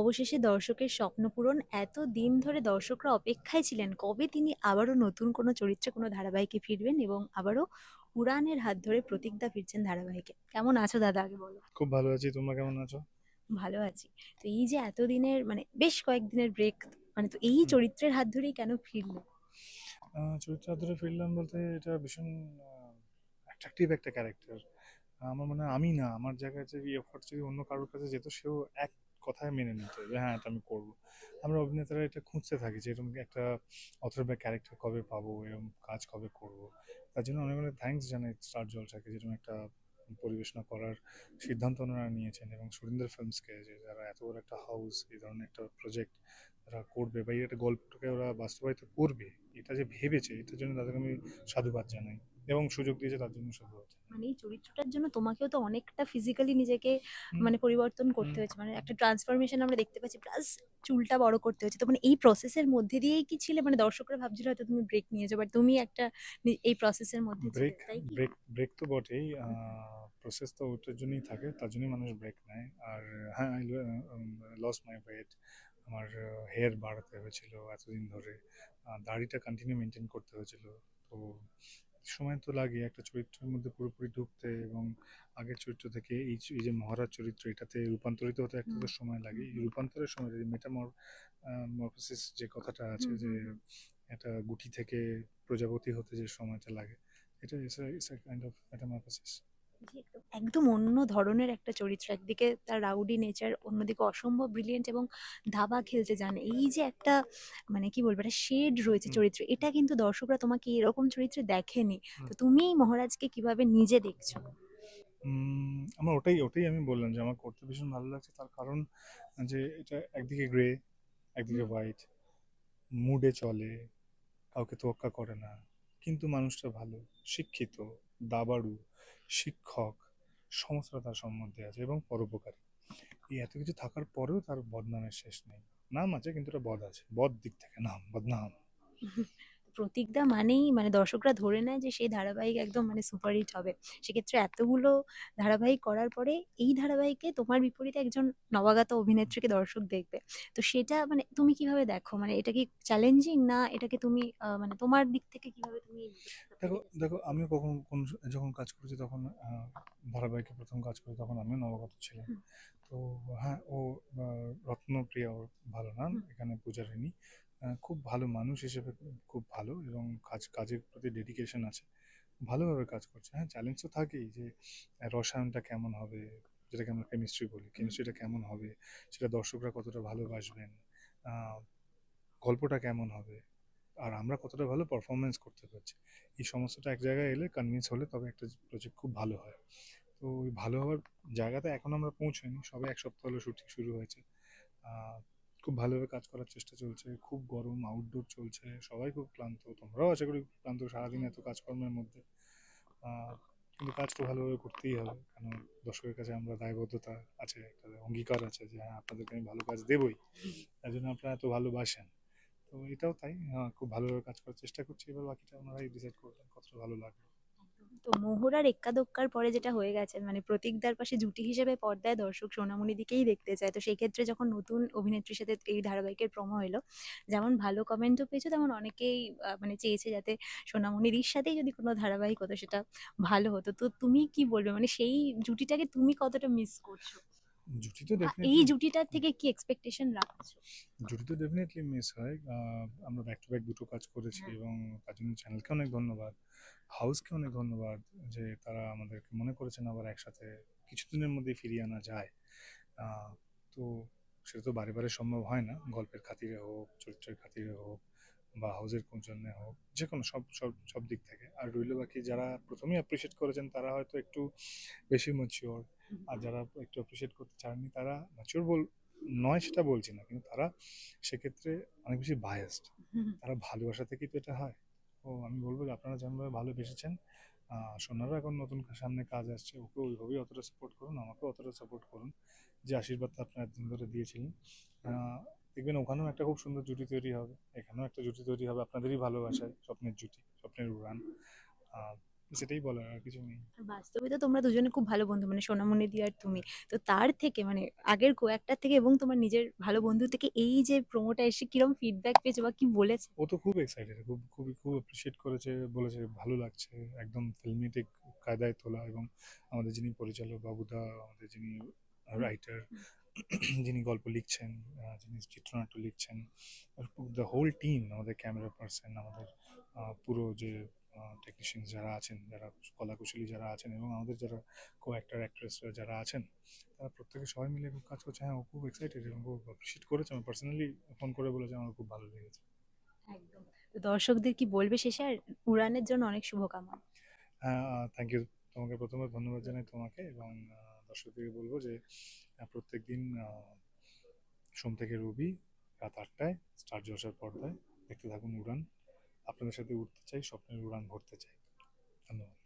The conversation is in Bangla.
অবশেষে দর্শকের স্বপ্নপূরণ এত দিন ধরে দর্শকরা অপেক্ষায় ছিলেন কবে তিনি আবারও নতুন কোনো চরিত্রে কোনো ধারাবাহিকে ফিরবেন এবং আবারও উড়ানের হাত ধরে প্রতীকদা ফিরছেন ধারাবাহিকে? কেমন আছো দাদা আগে বলো। খুব ভালো আছি তোমরা কেমন আছো? ভালো আছি। তো এই যে এতদিনের মানে বেশ কয়েকদিনের ব্রেক মানে তো এই চরিত্রের হাত ধরেই কেন ফিরলো? চরিত্র ধরে ফিরলাম বলতে এটা ভীষণ অ্যাট্রাকটিভ একটা ক্যারেক্টার আমার মনে হয় আমি না আমার জায়গায় যে এফোর্ট যদি অন্য কারোর কাছে যেত সেও এক কথায় মেনে নিত যে হ্যাঁ এটা আমি করব। আমরা অভিনেতারা এটা খুঁজতে থাকি যে, এরকম একটা অথর বা ক্যারেক্টার কবে পাবো, এরকম কাজ কবে করব। তার জন্য অনেক অনেক থ্যাঙ্কস জানাই স্টার জলসাকে যেরকম একটা পরিবেশনা করার সিদ্ধান্ত ওনারা নিয়েছেন এবং সুরিন্দর ফিল্মসকে যে, যারা এত বড় একটা হাউস এই ধরনের একটা প্রজেক্ট তারা করবে বা এই একটা গল্পটাকে ওরা বাস্তবায়িত করবে, এটা যে ভেবেছে, এটার জন্য তাদেরকে আমি সাধুবাদ জানাই। এবং সুযোগ দিয়েছে তার জন্য জানাই। মানে এই চরিত্রটার জন্য তোমাকেও তো অনেকটা ফিজিক্যালি নিজেকে মানে পরিবর্তন করতে হয়েছে। মানে একটা ট্রান্সফরমেশন আমরা দেখতে পাচ্ছি প্লাস চুলটা বড় করতে হয়েছে। তো মানে এই প্রসেসের মধ্যে দিয়েই কি ছিলে? মানে দর্শকরা ভাবছিল হয়তো তুমি ব্রেক নিয়ে নিয়েছো বাট তুমি একটা এই প্রসেসের মধ্যে ব্রেক তাই কি? ব্রেক ব্রেক তো বটেই। প্রসেস তো ওটার জন্যই থাকে তার জন্যই মানুষ ব্রেক নেয়। আর হ্যাঁ আই লস মাই ওয়েট আমার হেয়ার বাড়াতে হয়েছিল এতদিন ধরে। দাড়িটা কন্টিনিউ মেনটেন করতে হয়েছিল। তো সময় তো লাগে একটা চরিত্রের মধ্যে পুরোপুরি ঢুকতে এবং আগের চরিত্র থেকে এই এই যে মহারাজ চরিত্র এটাতে রূপান্তরিত হতে একটা তো সময় লাগে। এই রূপান্তরের সময় যে মেটামর মরফোসিস যে কথাটা আছে যে একটা গুটি থেকে প্রজাপতি হতে যে সময়টা লাগে এটা ইস কাইন্ড অফ মেটামরফোসিস একদম অন্য ধরনের একটা চরিত্র একদিকে তার রাউডি নেচার অন্যদিকে অসম্ভব ব্রিলিয়েন্ট এবং ধাবা খেলতে জানে। এই যে একটা মানে কি বলব একটা শেড রয়েছে। চরিত্রে এটা কিন্তু দর্শকরা তোমাকে এরকম চরিত্রে দেখেনি। তো তুমি মহারাজকে কীভাবে নিজে দেখছ? আমার ওটাই ওটাই আমি বললাম যে আমার করতে ভীষণ ভালো লাগছে। তার কারণ যে এটা একদিকে গ্রে একদিকে হোয়াইট মুডে চলে কাউকে তোয়াক্কা করে না। কিন্তু মানুষটা ভালো শিক্ষিত দাবাড়ু শিক্ষক সমস্ত তার সম্বন্ধে আছে এবং পরোপকারী। এই এত কিছু থাকার পরেও তার বদনামের শেষ নেই। নাম আছে, কিন্তু এটা বদ আছে। বদ দিক থেকে, নাম, বদনাম। প্রতীকদা মানেই মানে দর্শকরা ধরে নেয় যে সেই ধারাবাহিক একদম মানে সুপারহিট হবে। সেক্ষেত্রে এতগুলো ধারাবাহিক করার পরে এই ধারাবাহিকে তোমার বিপরীতে একজন নবাগত অভিনেত্রীকে দর্শক দেখবে। তো সেটা মানে তুমি কীভাবে দেখো? মানে এটা কি চ্যালেঞ্জিং না এটাকে তুমি মানে তোমার দিক থেকে কীভাবে তুমি দেখো দেখো আমিও কখন কোন যখন কাজ করেছি তখন ধারাবাহিকে প্রথম কাজ করি তখন আমিও নবাগত ছিলাম। তো হ্যাঁ ও রত্নপ্রিয়া ওর ভালো নাম এখানে পূজারিনী আহ, খুব ভালো মানুষ হিসেবে খুব ভালো এবং কাজ, কাজের প্রতি ডেডিকেশন আছে। ভালোভাবে কাজ করছে। হ্যাঁ চ্যালেঞ্জ তো থাকেই যে রসায়নটা কেমন হবে? যেটাকে আমরা কেমিস্ট্রি বলি। কেমিস্ট্রিটা কেমন হবে? সেটা দর্শকরা কতটা ভালোবাসবেন? গল্পটা কেমন হবে? আর আমরা কতটা ভালো পারফরমেন্স করতে পারছি? এই সমস্তটা এক জায়গায় এলে কনভিন্স হলে তবে একটা প্রজেক্ট খুব ভালো হয়। তো ওই ভালো হওয়ার জায়গাতে এখন আমরা পৌঁছাইনি। সবে এক সপ্তাহ হলো শুটিং শুরু হয়েছে। খুব ভালোভাবে কাজ করার চেষ্টা চলছে। খুব গরম আউটডোর চলছে। সবাই খুব ক্লান্ত। তোমরাও আশা করি ক্লান্ত সারাদিন এত কাজকর্মের মধ্যে। কিন্তু কাজ তো ভালোভাবে করতেই হবে। কারণ দর্শকের কাছে আমরা দায়বদ্ধতা আছে একটা অঙ্গীকার আছে যে হ্যাঁ আপনাদেরকে আমি ভালো কাজ দেবই। তার জন্য আপনারা এত ভালোবাসেন। তো এটাও তাই। আহ, খুব ভালোভাবে কাজ করার চেষ্টা করছি। এবার বাকিটা ওনারাই ডিসাইড করবেন কতটা ভালো লাগবে। তো মোহরার এক্কা দোক্কার পরে যেটা হয়ে গেছে মানে প্রতীকদার পাশে জুটি হিসেবে পর্দায় দর্শক সোনামণি দিকেই দেখতে চায়। তো সেই ক্ষেত্রে যখন নতুন অভিনেত্রীর সাথে এই ধারাবাহিকের প্রমো এলো যেমন ভালো কমেন্টও পেয়েছ, তেমন অনেকেই মানে চেয়েছে যাতে সোনামণির সাথেই যদি কোনো ধারাবাহিক হতো সেটা ভালো হতো। তো তুমি কি বলবে? মানে সেই জুটিটাকে তুমি কতটা মিস করছ? জুটি তো এই জুটিটার থেকে কি এক্সপেকটেশন রাখছো? জুটি তো ডেফিনেটলি মিস হয়। আমরা ব্যাক টু ব্যাক দুটো কাজ করেছি হ্যাঁ। এবং তার জন্য চ্যানেলকে অনেক ধন্যবাদ হাউসকে অনেক ধন্যবাদ যে তারা আমাদেরকে মনে করেছেন আবার একসাথে কিছুদিনের মধ্যেই ফিরিয়ে আনা যায়। তো সেটা তো বারে বারে সম্ভব হয় না গল্পের খাতিরে হোক চরিত্রের খাতিরে হোক বা হাউসের জন্য হোক যে কোনো সব সব সব দিক থেকে। আর রইল বাকি যারা প্রথমেই অ্যাপ্রিসিয়েট করেছেন তারা হয়তো একটু বেশি ম্যাচিওর আর যারা একটু অ্যাপ্রিসিয়েট করতে চাননি তারা ম্যাচিওর বল নয় সেটা বলছি না কিন্তু তারা সেক্ষেত্রে অনেক বেশি বায়াসড তারা ভালোবাসা থেকেই তো এটা হয়। ও আমি বলব যে আপনারা যেমনভাবে ভালোবেসেছেন সোনারও এখন নতুন সামনে কাজ আসছে ওকে ওইভাবেই অতটা সাপোর্ট করুন আমাকেও অতটা সাপোর্ট করুন যে আশীর্বাদটা আপনারা দিন ধরে দিয়েছিলেন। দেখবেন ওখানেও একটা খুব সুন্দর জুটি তৈরি হবে। এখানেও একটা জুটি তৈরি হবে আপনাদেরই ভালোবাসায় স্বপ্নের জুটি স্বপ্নের উড়ান। সেটাই বলার আর কিছু নেই। বাস্তবে তো তোমরা দুজনে খুব ভালো বন্ধু মানে সোনামণি দি আর তুমি। তো তার থেকে মানে আগের কো একটার থেকে এবং তোমার নিজের ভালো বন্ধু থেকে এই যে প্রোমোটা এসে কিরম ফিডব্যাক পেয়েছ বা কি বলেছে? ও তো খুব এক্সাইটেড খুব খুবই খুব অ্যাপ্রিসিয়েট করেছে বলেছে ভালো লাগছে একদম ফিল্মেটিক কায়দায় তোলা এবং আমাদের যিনি পরিচালক বাবুদা আমাদের যিনি রাইটার যিনি গল্প লিখছেন যিনি চিত্রনাট্য লিখছেন দ্য হোল টিম আমাদের ক্যামেরা পার্সন আমাদের পুরো যে টেকনিশিয়ান যারা আছেন যারা কলাকুশলী যারা আছেন এবং আমাদের যারা কো অ্যাক্টার অ্যাক্ট্রেসরা যারা আছেন তারা প্রত্যেকে সবাই মিলে খুব কাজ করছে। হ্যাঁ ও খুব এক্সাইটেড এবং খুব অ্যাপ্রিসিয়েট করেছে। আমি পার্সোনালি ফোন করে বলেছে আমার খুব ভালো লেগেছে। একদম। তো দর্শকদের কি বলবে শেষে? আর উড়ানের জন্য অনেক শুভকামনা। থ্যাংক ইউ তোমাকে প্রথমে ধন্যবাদ জানাই তোমাকে এবং দর্শকদেরকে বলব যে প্রত্যেক দিন সোম থেকে রবি রাত আটটায় স্টার জলসার পর্দায়। দেখতে থাকুন উড়ান। আপনাদের সাথে উঠতে চাই, স্বপ্নের উড়ান ভরতে চাই। ধন্যবাদ।